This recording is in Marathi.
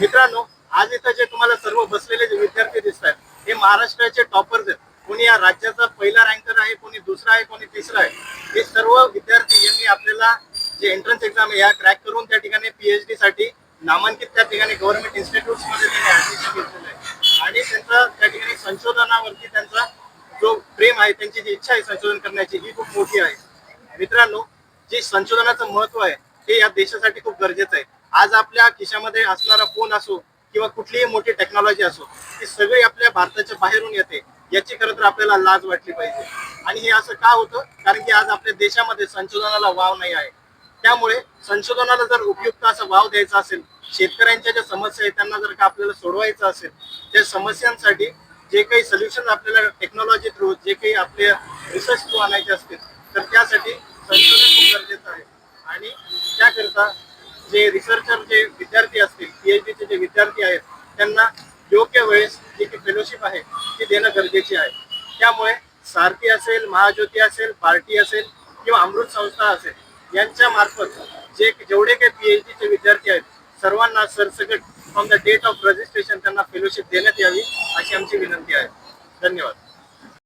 मित्रांनो आज इथं जे तुम्हाला सर्व बसलेले जे विद्यार्थी दिसत आहेत हे महाराष्ट्राचे टॉपर्स आहेत. कोणी या राज्याचा पहिला रँकर आहे कोणी दुसरा आहे कोणी तिसरा आहे. हे सर्व विद्यार्थी यांनी आपल्याला जे एंट्रन्स एक्झाम आहे या क्रॅक करून त्या ठिकाणी पीएचडी साठी नामांकित त्या ठिकाणी गव्हर्नमेंट इन्स्टिट्यूटमध्ये त्यांनी ऍडमिशन घेतलेलं आहे. आणि त्यांचा त्या ठिकाणी संशोधनावरती त्यांचा जो प्रेम आहे त्यांची जी इच्छा आहे संशोधन करण्याची ही खूप मोठी आहे. मित्रांनो जे संशोधनाचं महत्त्व आहे ते या देशासाठी खूप गरजेचं आहे. आज आपल्या खिशामध्ये असणारा फोन असो किंवा कुठलीही मोठी टेक्नॉलॉजी असो ती सगळी आपल्या भारताच्या बाहेरून येते. याची खरं तर आपल्याला लाज वाटली पाहिजे. आणि हे असं का होतं? कारण की आज आपल्या देशामध्ये संशोधनाला वाव नाही आहे. त्यामुळे संशोधनाला जर उपयुक्त असा वाव द्यायचा असेल शेतकऱ्यांच्या ज्या समस्या आहेत त्यांना जर का आपल्याला सोडवायचं असेल त्या समस्यांसाठी जे काही सोल्युशन आपल्याला टेक्नॉलॉजी थ्रू जे काही आपले रिसर्च थ्रू आणायचे असतील तर त्यासाठी संशोधन खूप गरजेचं आहे. आणि त्याकरिता जे रिसर्चर जे विद्यार्थी असतील पीएचडीचे जे विद्यार्थी आहेत त्यांना योग्य वेळेस जी की फेलोशिप आहे ती देणं गरजेची आहे. त्यामुळे सारथी असेल महाज्योती असेल पार्टी असेल किंवा अमृत संस्था असेल यांच्या मार्फत जे जेवढे काही पीएचडीचे विद्यार्थी आहेत सर्वांना सरसकट from the date of registration त्यांना फेलोशिप देण्यात यावी अशी आमची विनंती आहे. धन्यवाद.